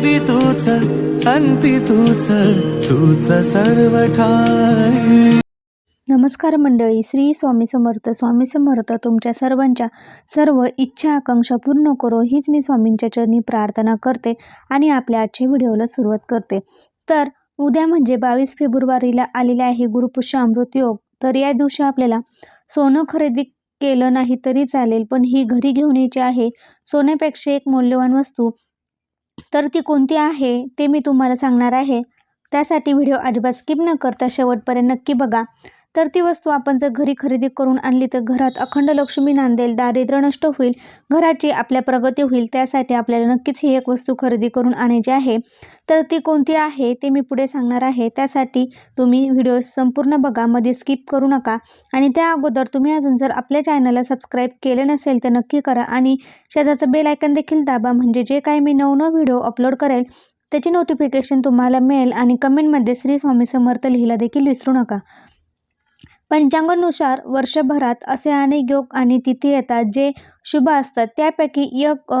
आधी तूच अंती तूच तूच सर्व ठाई नमस्कार मंडळी श्री स्वामी समर्थ स्वामी समर्थ तुमच्या सर्वांच्या सर्व इच्छा आकांक्षा पूर्ण करो हीच मी स्वामींच्या चरणी प्रार्थना करते आणि आपल्या आजच्या व्हिडिओला सुरुवात करते. तर उद्या म्हणजे बावीस फेब्रुवारीला आलेला आहे गुरुपुष्य अमृत योग. तर या दिवशी आपल्याला सोनं खरेदी केलं नाही तरी चालेल पण ही घरी घेऊन यायची आहे. सोन्यापेक्षा एक मौल्यवान वस्तू तर ती कोणती आहे ते मी तुम्हाला सांगणार आहे. त्यासाठी व्हिडिओ अजिबात स्किप न करता शेवटपर्यंत नक्की बघा. तर ती वस्तू आपण जर घरी खरेदी करून आणली तर घरात अखंड लक्ष्मी नांदेल दारिद्र्य नष्ट होईल घराची आपल्या प्रगती होईल त्यासाठी आपल्याला नक्कीच ही एक वस्तू खरेदी करून आणायची आहे. तर ती कोणती आहे ते मी पुढे सांगणार आहे. त्यासाठी तुम्ही व्हिडिओ संपूर्ण बघा मध्ये स्किप करू नका. आणि त्या अगोदर तुम्ही अजून जर आपल्या चॅनलला सबस्क्राईब केले नसेल तर नक्की करा आणि शेजारचं बेल आयकन देखील दाबा. म्हणजे जे काही मी नवनव व्हिडिओ अपलोड करेल त्याची नोटिफिकेशन तुम्हाला मिळेल आणि कमेंटमध्ये श्री स्वामी समर्थ लिहिला देखील विसरू नका. पंचांगानुसार वर्षभरात असे अनेक योग आणि तिथी येतात जे शुभ असतात. त्यापैकी एक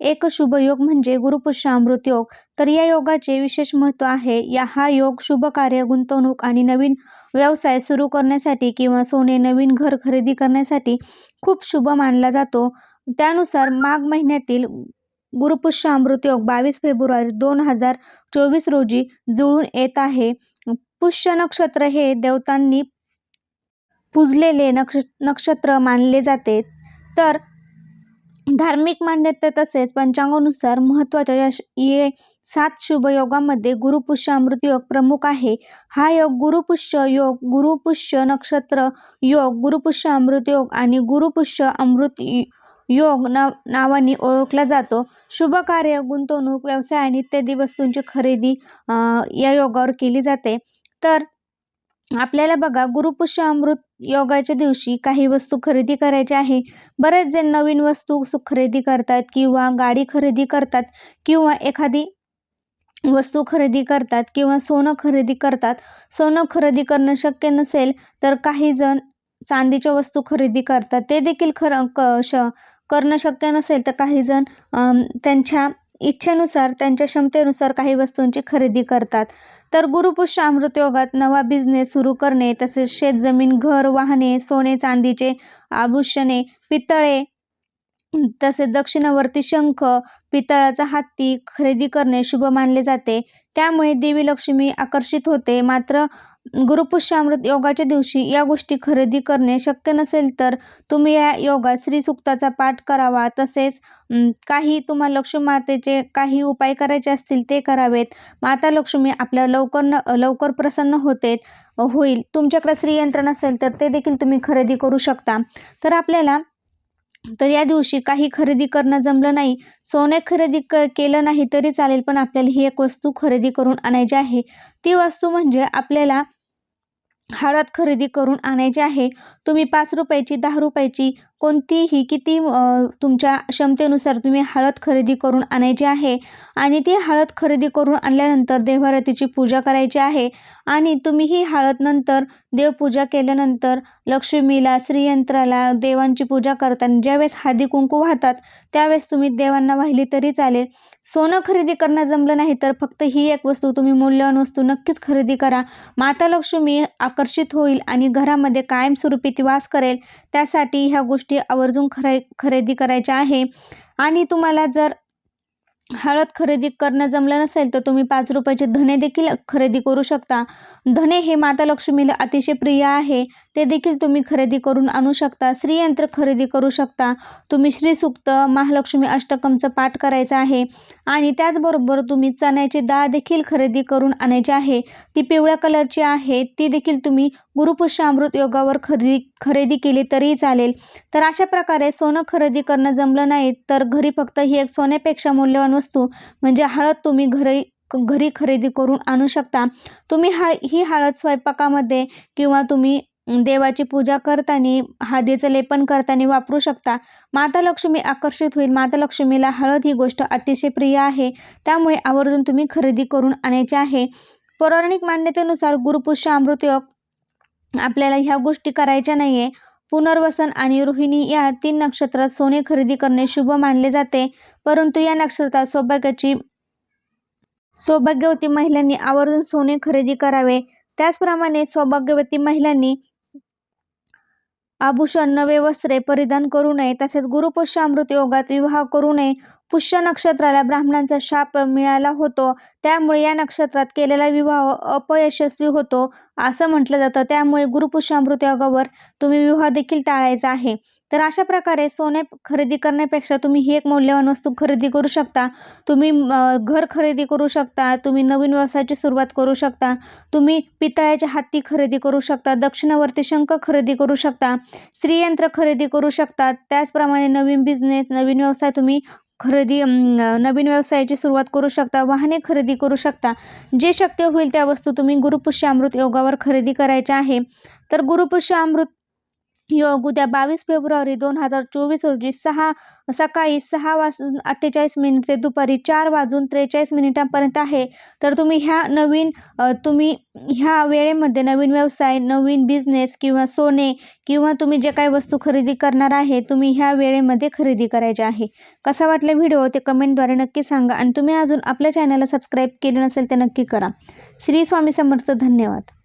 एक शुभ योग म्हणजे गुरुपुष्य अमृत योग. तर या योगाचे विशेष महत्त्व आहे. या हा योग शुभ कार्य गुंतवणूक आणि नवीन व्यवसाय सुरू करण्यासाठी किंवा सोने नवीन घर खरेदी करण्यासाठी खूप शुभ मानला जातो. त्यानुसार माघ महिन्यातील गुरुपुष्य अमृत योग बावीस फेब्रुवारी दोन हजार चोवीस रोजी जुळून येत आहे. पुष्य नक्षत्र हे देवतांनी पुजलेले नक्ष नक्षत्र मानले जाते. तर धार्मिक मान्यता तसेच पंचांगानुसार महत्त्वाच्या ये सात शुभ योगामध्ये गुरुपुष्य अमृतयोग प्रमुख आहे. हा योग गुरुपुष्य योग गुरुपुष्य नक्षत्र योग गुरुपुष्य अमृत योग आणि गुरुपुष्य अमृत योग नाव नावाने ओळखला जातो. शुभ कार्य गुंतवणूक व्यवसाय आणि इत्यादी वस्तूंची खरेदी या योगावर केली जाते. तर आपल्याला बघा गुरुपुष्य अमृत योगाच्या दिवशी काही वस्तू खरेदी करायच्या आहे. बरेच जण नवीन वस्तू खरेदी करतात किंवा गाडी खरेदी करतात किंवा एखादी वस्तू खरेदी करतात किंवा सोनं खरेदी करतात. सोनं खरेदी करणं शक्य नसेल तर काही जण चांदीच्या वस्तू खरेदी करतात. ते देखील खरं क श करणं शक्य नसेल तर काही जण त्यांच्या इच्छेनुसार त्यांच्या क्षमतेनुसार काही वस्तूंची खरेदी करतात. तर गुरुपुष्य अमृत योगात नवा बिझनेस सुरू करणे तसेच शेतजमीन घर वाहने सोने चांदीचे आभूषणे पितळे तसेच दक्षिणावर्ती शंख पितळाचा हत्ती खरेदी करणे शुभ मानले जाते. त्यामुळे देवी लक्ष्मी आकर्षित होते. मात्र गुरुपुष्यामृत योगाच्या दिवशी या गोष्टी खरेदी करणे शक्य नसेल तर तुम्ही या योगात श्रीसुक्ताचा पाठ करावा. तसेच काही तुम्हाला लक्ष्मी मातेचे काही उपाय करायचे असतील ते करावेत. माता लक्ष्मी आपल्या लवकर न लवकर प्रसन्न होते होईल. तुमच्याकडे श्रीयंत्र नसेल तर ते देखील तुम्ही खरेदी करू शकता. तर आपल्याला तर या दिवशी काही खरेदी करणं जमलं नाही. सोने खरेदी क केलं नाही तरी चालेल पण आपल्याला ही एक वस्तू खरेदी करून आणायची आहे. ती वस्तू म्हणजे आपल्याला हळद खरेदी करून आणायची आहे. तुम्ही पाच रुपयाची दहा रुपयाची कोणतीही किती तुमच्या क्षमतेनुसार तुम्ही हळद खरेदी करून आणायची आहे आणि ती हळद खरेदी करून आणल्यानंतर देवहारतीची पूजा करायची आहे आणि तुम्ही ही हळद नंतर देवपूजा केल्यानंतर लक्ष्मीला श्रीयंत्राला देवांची पूजा करताना ज्यावेळेस हळदी कुंकू वाहतात त्यावेळेस तुम्ही देवांना वाहिली तरी चालेल. सोनं खरेदी करणं जमलं नाही तर फक्त ही एक वस्तू तुम्ही मूल्यवान वस्तू नक्कीच खरेदी करा. माता लक्ष्मी आकर्षित होईल आणि घरामध्ये कायमस्वरूपी ती वास करेल. त्यासाठी ह्या गोष्टी आवर्जून खरे खरेदी करायच्या आहे. आणि तुम्हाला जर हळद खरेदी करणं जमलं नसेल तर तुम्ही पाच रुपयाचे धने देखील खरेदी करू शकता. धने हे माता लक्ष्मीला अतिशय प्रिय आहे. ते देखील तुम्ही खरेदी करून आणू शकता. श्रीयंत्र खरेदी करू शकता. तुम्ही श्रीसुक्त महालक्ष्मी अष्टकमचं पाठ करायचं आहे. आणि त्याचबरोबर तुम्ही चण्याची डाळ देखील खरेदी करून आणायची आहे. ती पिवळ्या कलरची आहे. ती देखील तुम्ही गुरुपुष्य अमृत योगावर खरेदी खरेदी केली तरीही चालेल. तर अशा प्रकारे सोनं खरेदी करणं जमलं नाही तर घरी फक्त ही एक सोन्यापेक्षा मौल्यवान वस्तू म्हणजे हळद तुम्ही घरी घरी खरेदी करून आणू शकता. तुम्ही हा ही हळद स्वयंपाकामध्ये किंवा तुम्ही देवाची पूजा करताना हळदीचं लेपन करताना वापरू शकता. माता लक्ष्मी आकर्षित होईल. माता लक्ष्मीला हळद ही गोष्ट अतिशय प्रिय आहे. त्यामुळे आवर्जून तुम्ही खरेदी करून आणायची आहे. पौराणिक मान्यतेनुसार गुरुपुष्य अमृतयोग आपल्याला ह्या गोष्टी करायच्या नाही आहे पुनर्वसन आणि रोहिणी या तीन नक्षत्रात सोने खरेदी करणे शुभ मानले जाते. परंतु या नक्षत्रात सौभाग्याची सौभाग्यवती महिलांनी आवर्जून सोने खरेदी करावे. त्याचप्रमाणे सौभाग्यवती महिलांनी आभूषण नवे वस्त्रे परिधान करू नये. तसेच गुरुपुष्य अमृत योगात विवाह करू नये. पुष्य नक्षत्राला ब्राह्मणांचा शाप मिळाला होतो. त्यामुळे या नक्षत्रात केलेला विवाह अपयशस्वी होतो असं म्हटलं जातं. त्यामुळे गुरुपुष्या अमृत योगावर तुम्ही विवाह देखील टाळायचा आहे. तर अशा प्रकारे सोने खरेदी करण्यापेक्षा तुम्ही ही एक मौल्यवान वस्तू खरेदी करू शकता. तुम्ही घर खरेदी करू शकता तुम्ही नवीन व्यवसायाची सुरुवात करू शकता तुम्ही पितळ्याच्या हत्ती खरेदी करू शकता दक्षिणावर्ती शंख खरेदी करू शकता स्त्रीयंत्र खरेदी करू शकता. त्याचप्रमाणे नवीन बिझनेस नवीन व्यवसाय तुम्ही खरेदी नवीन व्यवसायाची सुरुवात करू शकता वाहने खरेदी करू शकता. जे शक्य होईल त्या वस्तू तुम्ही गुरुपुष्य अमृत योगावर खरेदी करायच्या आहे. तर गुरुपुष्य अमृत योग उद्या बावीस फेब्रुवारी दोन हजार चोवीस रोजी सहा सकाळी सहा वाजून अठ्ठेचाळीस मिनिट ते दुपारी चार वाजून त्रेचाळीस मिनिटांपर्यंत आहे. तर तुम्ही ह्या नवीन तुम्ही ह्या वेळेमध्ये नवीन व्यवसाय नवीन बिझनेस किंवा सोने किंवा तुम्ही जे काही वस्तू खरेदी करणार आहे तुम्ही ह्या वेळेमध्ये खरेदी करायचे आहे. कसा वाटला व्हिडिओ ते कमेंटद्वारे नक्की सांगा. आणि तुम्ही अजून आपल्या चॅनलला सबस्क्राईब केले नसेल ते नक्की करा. श्री स्वामी समर्थ धन्यवाद.